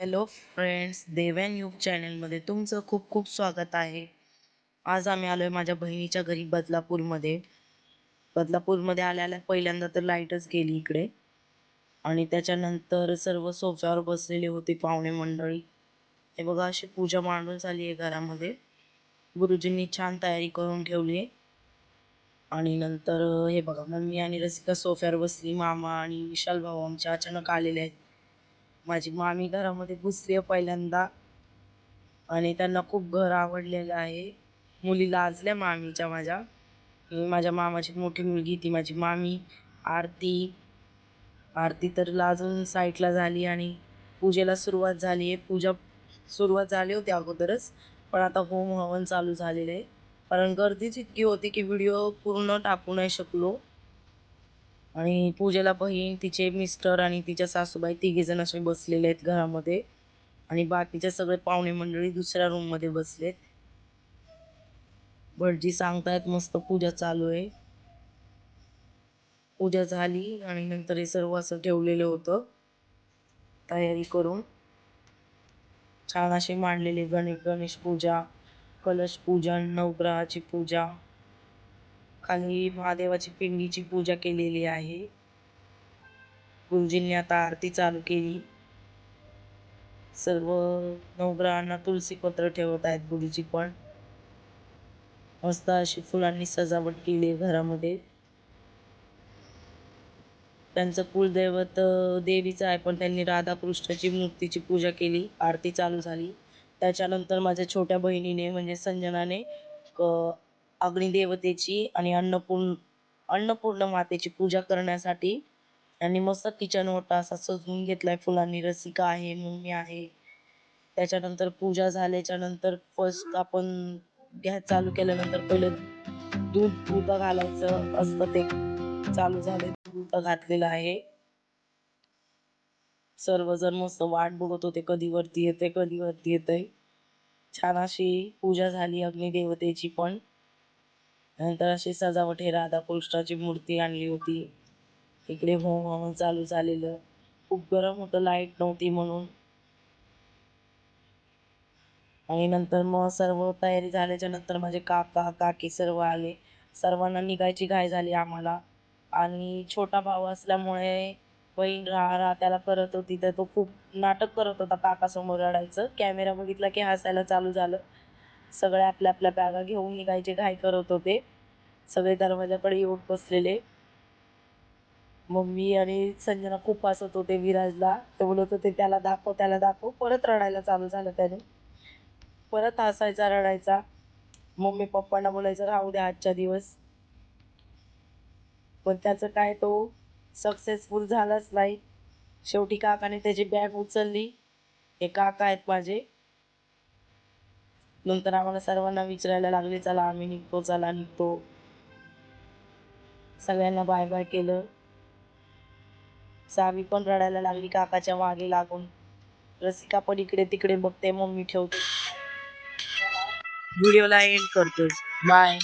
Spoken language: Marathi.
हॅलो फ्रेंड्स देव्यान यूट्यूब चॅनलमध्ये तुमचं खूप खूप स्वागत आहे. आज आम्ही आलोय माझ्या बहिणीच्या घरी बदलापूरमध्ये. बदलापूरमध्ये आल्या पहिल्यांदा तर लाईटच गेली इकडे. आणि त्याच्यानंतर सर्व सोफ्यावर बसलेले होते पाहुणे मंडळी. हे बघा अशी पूजा मांडून झाली आहे घरामध्ये. गुरुजींनी छान तयारी करून ठेवली आहे. आणि नंतर हे बघा मम्मी आणि रसिका सोफ्यावर बसली मामा आणि विशाल भाऊ आमच्या अचानक आलेले आहेत. माझी मामी घरामध्ये घुसली आहे पहिल्यांदा. आणि त्यांना खूप घर आवडलेलं आहे. मुली लाजल्या मामीच्या माझ्या. माझ्या मामाची मोठी मुलगी ती माझी मामी आरती. आरती तर लाजून साईटला झाली आणि पूजेला सुरुवात झाली आहे. पूजा सुरुवात झाली होती अगोदरच पण आता होम हवन चालू झालेलं आहे. कारण गर्दीच इतकी होती की व्हिडिओ पूर्ण टाकू नाही शकलो. आणि पूजेला बहीण तिचे मिस्टर आणि तिच्या सासूबाई तिघेजण असे बसलेले आहेत घरामध्ये. आणि बाकीचे सगळे पाहुणे मंडळी दुसऱ्या रूममध्ये बसलेत. भटजी सांगतायत मस्त पूजा चालू आहे. पूजा झाली आणि नंतर हे सर्व असं ठेवलेलं होतं. तयारी करून. छान असे मांडलेले गणेश गणेश पूजा कलश पूजन नवग्रहाची पूजा. खाली महादेवाची पिंडीची पूजा केलेली आहे. गुरुजींनी आता आरती चालू केली. सर्व नवग्रहांना तुलसी पत्र ठेवत आहेत गुरुजी पण. मस्त अशी फुलांनी सजावट केली आहे घरामध्ये. त्यांचं कुलदैवत देवीचं आहे पण त्यांनी राधाकृष्णाची मूर्तीची पूजा केली. आरती चालू झाली. त्याच्यानंतर माझ्या छोट्या बहिणीने म्हणजे संजनाने अग्निदेवतेची आणि अन्नपूर्ण अन्नपूर्ण मातेची पूजा करण्यासाठी आणि मस्त किचन ओटा असा सजवून घेतलाय. फुलांनी रसिका आहे मम्मी आहे. त्याच्यानंतर पूजा झाल्याच्यानंतर फर्स्ट आपण गॅस चालू केल्यानंतर पहिलं दूध दूध घालायचं असतं ते चालू झाले. दूध घातलेलं आहे. सर्वजण मस्त वाट बघत होते कधी वरती येते कधी वरती येते छान अशी पूजा झाली अग्निदेवतेची पण. नंतर अशी सजावट हे राधाकृष्णाची मूर्ती आणली होती. इकडे होम हवन चालू झालेलं. खूप गरम होतं लाइट नव्हती म्हणून. आणि नंतर मग सर्व तयारी झाल्याच्यानंतर माझे काका काकी सर्व आले. सर्वांना निघायची घाय झाली आम्हाला. आणि छोटा भाऊ असल्यामुळे बहीण राहा राहा त्याला करत होती. तर तो खूप नाटक करत होता काकासमोर रडायचं. कॅमेरा बघितला की हसायला चालू झालं. सगळे आपल्या आपल्या बॅगा घेऊन निघायचे घाई करत होते. सगळे दरवाजाकडे येऊन बसलेले. मम्मी आणि संजना खूप हसत होते विराजला. ते बोलत होते त्याला दाखव त्याला दाखव. परत रडायला चालू झालं त्याने. परत हसायचा रडायचा. मम्मी पप्पांना बोलायचं राहू द्या आजच्या दिवस. पण त्याचं काय तो सक्सेसफुल झालाच नाही. शेवटी काकाने त्याची बॅग उचलली. हे काका आहेत माझे. नंतर आम्हाला सर्वांना विचारायला लागले चला आम्ही निघतो चला निघतो. सगळ्यांना बाय बाय केलं. सावी पण रडायला लागली काकाच्या मागे लागून. रसिका पण इकडे तिकडे बघते मम्मी ठेवते. व्हिडिओला एंड करतोय. बाय